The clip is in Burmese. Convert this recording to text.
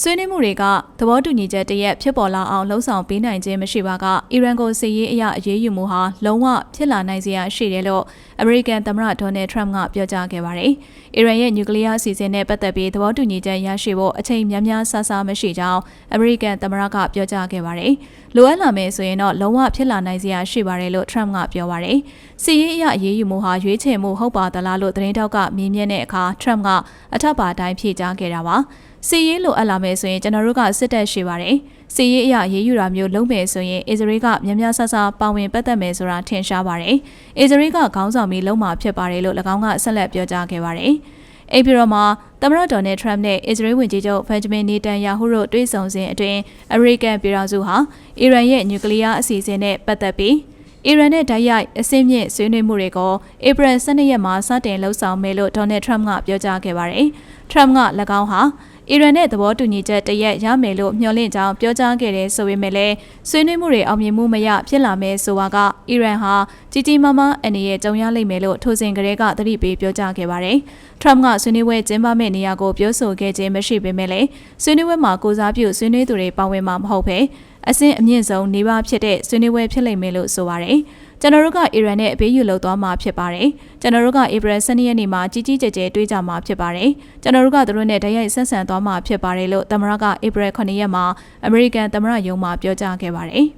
ဆွေးနွေးမှုတွေကသဘောတူညီချက်တရက်ဖြစ်ပေါ်လာအောင်လှုံ့ဆော်ပေးနိုင်ခြင်းမရှိပါကအီရန်ကိုစစ်ရေးအရအရေးယူမှုဟာလုံးဝဖြစ်လာနိုင်စရာရှိတယ်လို့အမေရိကန်သမ္မတဒေါ်နယ်ထရမ့်ကပြောကြားခဲ့ပါတယ်။အီရန်ရဲ့နျူကလ িয়ার အစီအစဉ်နဲ့ပတ်သက်ပြီးသဘောတူညီချက်ရရှိဖို့အချိန်များများဆဆမရှိကြောင်းအမေရိကန်သမ္မတကပြောကြားခဲ့ပါတယ်။လိုအပ်လာမယ်ဆိုရင်တော့လုံးဝဖြစ်လာနိုင်စရာရှိပါတယ်လို့ထရမ့်ကပြောပါတယ်။စစ်ရေးအရအရေးယူမှုဟာရွေးချယ်မှုဟုတ်ပါသလားလို့သတင်းတောက်ကမြင်မြင်တဲ့အခါထရမ့်ကအထက်ပါတိုင်းဖြေကြားခဲ့တာပါ။စီရေးလိုအပ်လာမယ်ဆိုရင်ကျွန်တော်တို့ကစစ်တပ်ရှိပါတယ်စီရေးအရာရေးယူတာမျိုးလုပ်မယ်ဆိုရင်အစ္စရေးကမြန်မြန်ဆဆပါဝင်ပတ်သက်မယ်ဆိုတာထင်ရှားပါတယ်အစ္စရေးကခေါင်းဆောင်ပြီးလုံမှာဖြစ်ပါတယ်လို့၎င်းကဆက်လက်ပြောကြားခဲ့ပါတယ်အိမ်ပြည်တော်မှာသမရဒေါ်နယ်ထရမ့်နဲ့အစ္စရေးဝန်ကြီးချုပ်ဖန်ဂျမင်နီတန်ယာဟုတို့တွေ့ဆုံစဉ်အတွင်းအမေရိကန်ပြည်ထောင်စုဟာအီရန်ရဲ့နျူကလ িয়ার အစီအစဉ်နဲ့ပတ်သက်ပြီး အီရန်နဲ့ဓာတ်ရိုက်အစင်းမြင့်ဆွေးနွေးမှုတွေကိုဧပြီ12ရက်မှာစတင်လှုပ်ဆောင်မယ်လို့ဒေါ်နယ်ထရမ့်ကပြောကြားခဲ့ပါတယ်။ထရမ့်က၎င်းဟာအီရန်နဲ့သဘောတူညီချက်တရက်ရမယ်လို့မျှော်လင့်ကြောင်းပြောကြားခဲ့တဲ့ဆိုပေမဲ့လည်းဆွေးနွေးမှုတွေအောင်မြင်မှုမရဖြစ်လာမယ်ဆိုတာကအီရန်ဟာကြီးကြီးမားမားအနေနဲ့ကြုံရလိမ့်မယ်လို့ထိုစဉ်ကလေးကသတိပေးပြောကြားခဲ့ပါတယ်။ထရမ့်ကဆွေးနွေးပွဲကျင်းပမယ့်နေရာကိုပြောဆိုခဲ့ခြင်းမရှိပေမဲ့လည်းဆွေးနွေးပွဲမှာကိုစားပြုဆွေးနွေးသူတွေပါဝင်မှာမဟုတ်ဘဲ အဆင့်အမြင့်ဆုံးနေပါဖြစ်တဲ့ဆွေးနွေးပွဲဖြစ်လိမ့်မယ်လို့ဆိုပါတယ်။ကျွန်တော်တို့ကအီရန်နဲ့အပေးယူလုပ်သွားမှာဖြစ်ပါတယ်။ကျွန်တော်တို့ကဧပြီ12ရက်နေ့မှာကြီးကြီးကျယ်ကျယ်တွေးကြမှာဖြစ်ပါတယ်။ကျွန်တော်တို့ကသူတို့နဲ့တရိုက်ဆက်ဆံသွားမှာဖြစ်ပါတယ်လို့သမ္မတကဧပြီ9ရက်မှာအမေရိကန်သမ္မတရုံးမှပြောကြားခဲ့ပါတယ်။